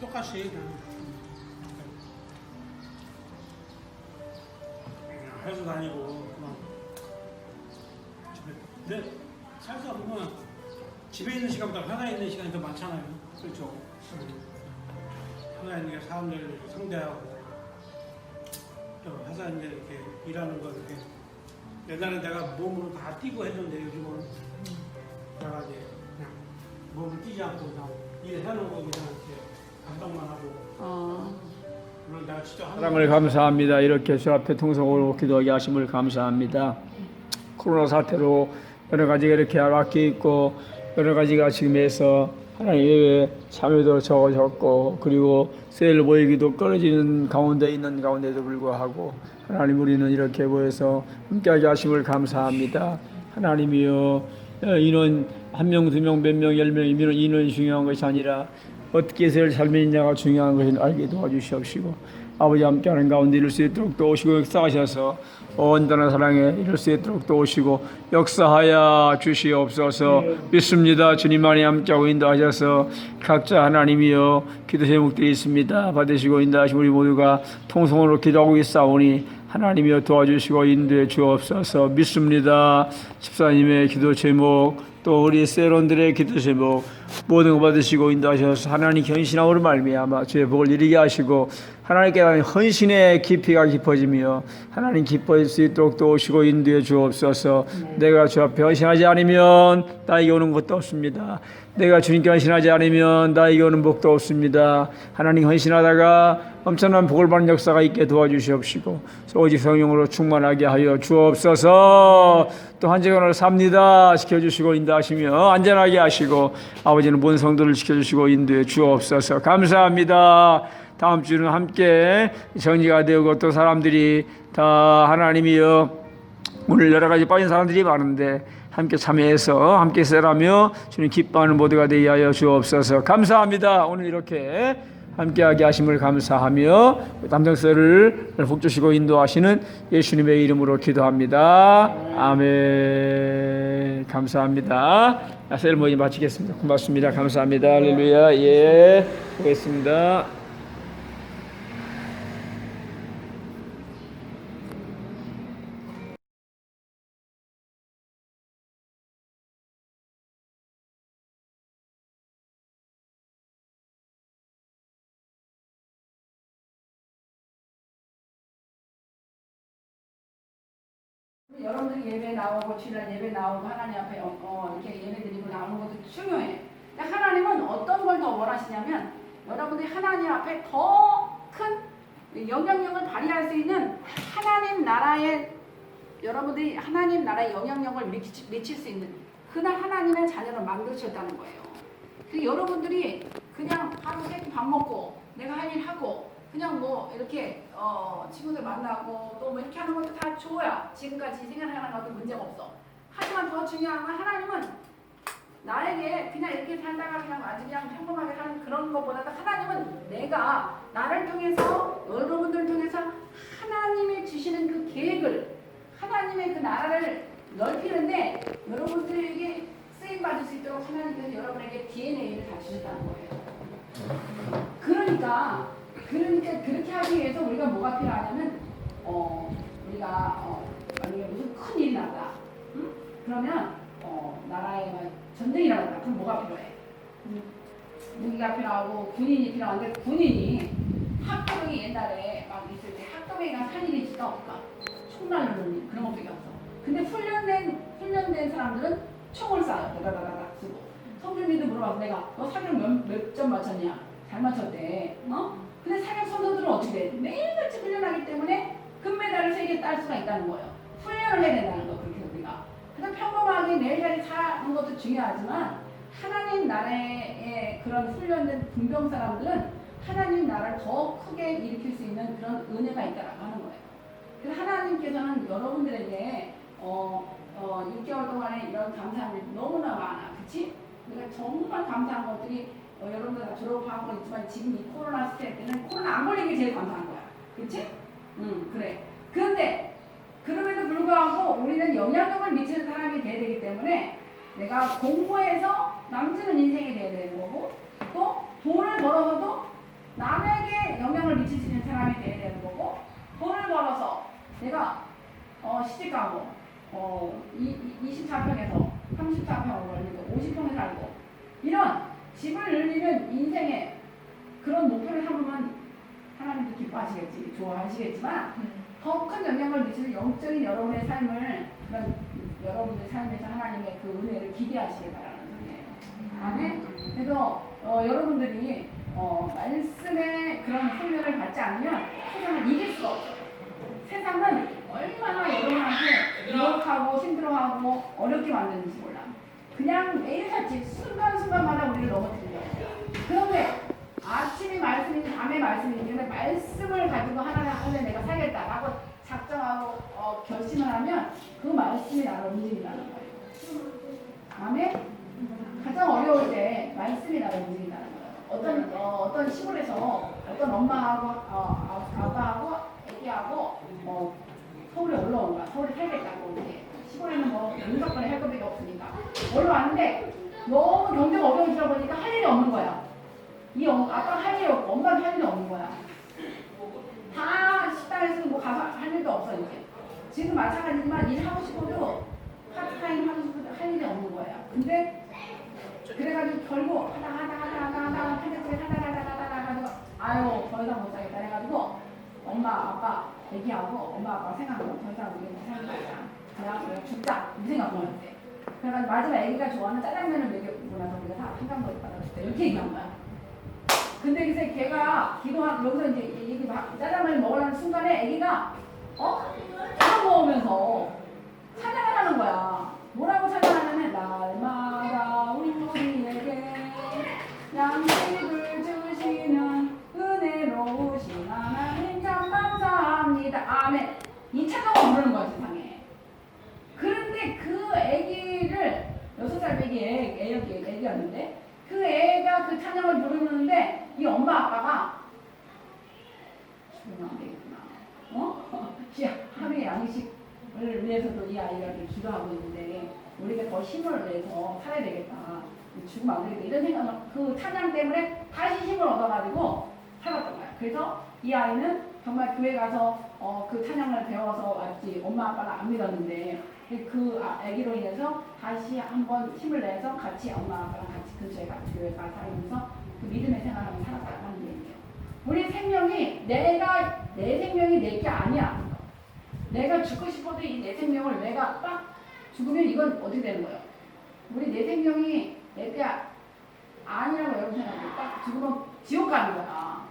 똑같이. 그냥 회사 다니고. 그냥 집에 근데 살다 보면 집에 있는 시간보다 회사에 있는 시간이 더 많잖아요. 그렇죠. 회사에 있는 게 사람들 상대하고. 또 회사에 있는 게 이렇게 일하는 거 이렇게 옛날에 내가 몸으로 다 뛰고 했는데 요즘은 내가 이제 그냥 몸을 뛰지 않고 그냥 일해놓은 거 그냥 이렇게 감당만 하고 어, 물론 내가 하는 사랑을 감사합니다. 이렇게 주 앞에 통성으로 기도하게 하심을 감사합니다. 코로나 사태로 여러 가지가 이렇게 바뀌어 있고 여러 가지가 지금 해서 하나님의 참여도 적어졌고 그리고 세일 모이기도 끊어지는 가운데 있는 가운데도 불구하고 하나님 우리는 이렇게 모여서 함께하게 하심을 감사합니다. 하나님이여 어, 인원 한 명, 두 명, 몇 명, 열 명이면 인원이 중요한 것이 아니라 어떻게 살 삶이 있냐가 중요한 것을 알게 도와주시옵시고 아버지 함께하는 가운데 이룰 수 있도록 또 오시고 역사하셔서 온전한 사랑에 이룰 수 있도록 또 오시고 역사하여 주시옵소서. 믿습니다. 주님만이 함께하고 인도하셔서 각자 하나님이여 기도 제목들이 있습니다. 받으시고 인도하시고 우리 모두가 통성으로 기도하고 있사오니 하나님이여 도와주시고 인도해 주옵소서. 믿습니다. 집사님의 기도 제목 또 우리 세론들의 기도 제목 모든 거 받으시고 인도하셔서 하나님 견신함으로 말미암아 주의 복을 이루게 하시고 하나님께 대한 헌신의 깊이가 깊어지며 하나님 기뻐할 수 있도록 또 오시고 인도해 주옵소서. 내가 주 앞에 헌신하지 않으면 나에게 오는 것도 없습니다 내가 주님께 헌신하지 않으면 나에게 오는 복도 없습니다. 하나님 헌신하다가 엄청난 복을 받는 역사가 있게 도와주시옵시고 오직 성령으로 충만하게 하여 주옵소서. 또한 주간을 삽니다. 지켜주시고 인도하시며 안전하게 하시고 아버지는 본 성도를 지켜주시고 인도해 주옵소서. 감사합니다. 다음 주는 함께 정리가 되고 또 사람들이 다 하나님이여 오늘 여러 가지 빠진 사람들이 많은데 함께 참여해서 함께 세라며 주님 기뻐하는 모두가 되게 하여 주옵소서. 감사합니다. 오늘 이렇게 함께하게 하심을 감사하며 담정서를 복주시고 인도하시는 예수님의 이름으로 기도합니다. 아멘. 감사합니다. 세레모니 마치겠습니다. 고맙습니다. 감사합니다. 할렐루야. 예. 보겠습니다 여러분들이 예배 나오고 주일 예배 나오고 하나님 앞에 어, 어, 이렇게 예배 드리고 나오는 것도 중요해. 근데 하나님은 어떤 걸 더 원하시냐면 여러분들이 하나님 앞에 더 큰 영향력을 발휘할 수 있는 하나님 나라의 여러분들이 하나님 나라의 영향력을 미치, 미칠 수 있는 그날 하나님의 자녀를 만드셨다는 거예요. 그 여러분들이 그냥 하루 세끼 밥 먹고 내가 할 일 하고 그냥 뭐 이렇게 어 친구들 만나고 또 뭐 이렇게 하는 것도 다 좋아요. 지금까지 생활하는 것도 문제가 없어. 하지만 더 중요한 건 하나님은 나에게 그냥 이렇게 살다가 그냥 아주 그냥 평범하게 사는 그런 것보다도 하나님은 내가 나를 통해서 여러분들을 통해서 하나님이 주시는 그 계획을 하나님의 그 나라를 넓히는데 여러분들에게 쓰임 받을 수 있도록 하나님께서 여러분에게 DNA를 다 주셨다는 거예요. 그러니까 그러니까 그렇게 하기 위해서 우리가 뭐가 필요하냐면 어 우리가 어 만약에 무슨 큰 일이 났다. 응? 그러면 어 나라에 막 전쟁이 일어났다. 그럼 뭐가 필요해? 음, 무기가 필요하고 군인이 필요한데 군인이 학도병이 옛날에 막 있을 때 학도병이가 할 일이 있을까 없을까? 총날 누르는 그런 것밖에 없어. 근데 훈련된 훈련된 사람들은 총을 쏴요. 다다다닥 쓰고. 성준이도 물어봐서 내가 너 사격 몇점 맞췄냐? 잘 맞췄대. 어? 근데 사격 선수들은 어떻게 돼? 매일같이 훈련하기 때문에 금메달을 세 개 딸 수가 있다는 거예요. 훈련을 해야 된다는 거 그렇게 우리가. 그래서 평범하게 매일같이 사는 것도 중요하지만 하나님 나라의 그런 훈련된 군병 사람들은 하나님 나라를 더 크게 일으킬 수 있는 그런 은혜가 있다라고 하는 거예요. 그래서 하나님께서는 여러분들에게 어, 어, 6개월 동안에 이런 감사한 일 너무나 많아. 그치? 그러니까 정말 감사한 것들이 어, 여러분들 졸업하고 있지만 지금 이 코로나 시대 때는 코로나 안 걸린 게 제일 감사한 거야. 그치? 응, 그래. 그런데, 그럼에도 불구하고 우리는 영향력을 미치는 사람이 돼야 되기 때문에 내가 공부해서 남지는 인생이 돼야 되는 거고 또 돈을 벌어서도 남에게 영향을 미칠 수 있는 사람이 돼야 되는 거고 돈을 벌어서 내가 어, 시집가고 어, 이, 이, 24평에서 34평을 벌리고 50평에 살고 이런 집을 늘리는 인생의 그런 목표를 삼으면 하나님도 기뻐하시겠지 좋아하시겠지만 더 큰 영향을 미치는 영적인 여러분의 삶을 그런 여러분의 삶에서 하나님의 그 은혜를 기대하시길 바라는 소리예요. 아멘. 그래서 어, 여러분들이 어, 말씀의 그런 훈련을 받지 않으면 세상을 이길 수가 없어요. 세상은 얼마나 여러분한테 유혹하고 힘들어하고 어렵게 만드는지 몰라. 그냥 매일같이 순간순간마다 우리를 넘어뜨려요. 그런데 아침이 말씀이지 밤에 말씀이지 근데 말씀을 가지고 하나님 하늘 내가 살겠다라고 작정하고 어, 결심을 하면 그 말씀이 나를 움직인다는 거예요. 아멘? 가장 어려울 때 말씀이 나를 움직인다는 거예요. 어떤 어, 어떤 시골에서 어떤 엄마하고 어, 아- 아빠하고 애기하고 어, 서울에 올라온 거야. 서울에 살겠다고 이제 시골에는 뭐 용접권에 할 것밖에 없으니까 올라왔는데 너무 경제가 어려워지다 보니까 할 일이 없는 거야. 이 엄, 아빠가 할 일이 없고 엄마는 할 일이 없는 거야. 다 식당에서 뭐 가서 할 일도 없어 이제. 지금 마찬가지지만 일 하고 싶어도 파트타임 하고 싶어도 할 일이 없는 거야. 근데 그래가지고 결국 하다 하다 하다 하다 하다 판자집에 하다 하다 하다 하다 가지고 아유 더 이상 못 살겠다 해가지고 엄마 아빠 얘기하고 엄마 아빠 생각하고 더 이상 우리 못 살겠다 그냥 죽자 이 생각 먹었대 그래가지고 마지막 애기가 좋아하는 짜장면을 나서 우리가 다 한강거리 받아줬대 이렇게 얘기한 거야 근데 이제 걔가 기도한 여기서 이제 이 얘기 막 짜장면을 먹으려는 순간에 애기가 어? 다 먹으면서 찬양을 하는 거야. 배기 애, 애였기 애기였는데 그 애가 그 찬양을 부르는데 이 엄마 아빠가 죽으면 안 되겠구나. 어? 야, 하루에 양식을 위해서도 이 아이가 기도하고 있는데 우리가 더 힘을 내서 살아야 되겠다. 죽으면 안 되겠다. 이런 생각을 그 찬양 때문에 다시 힘을 얻어가지고 살았던 거야. 그래서 이 아이는 정말 교회 가서 어, 그 찬양을 배워서 왔지. 엄마 아빠는 안 믿었는데 그 아- 아기로 인해서 다시 한번 힘을 내서 같이 엄마 아빠랑 같이 근처에 같이 교회 가서 살면서 그 믿음의 생활을 살았다는 얘기예요. 우리 생명이 내가 내 생명이 내 게 아니야. 내가 죽고 싶어도 이 내 생명을 내가 딱 죽으면 이건 어떻게 되는 거예요? 우리 내 생명이 내게 아니라고 여러분 생각해요. 딱 죽으면 지옥 가는 거야.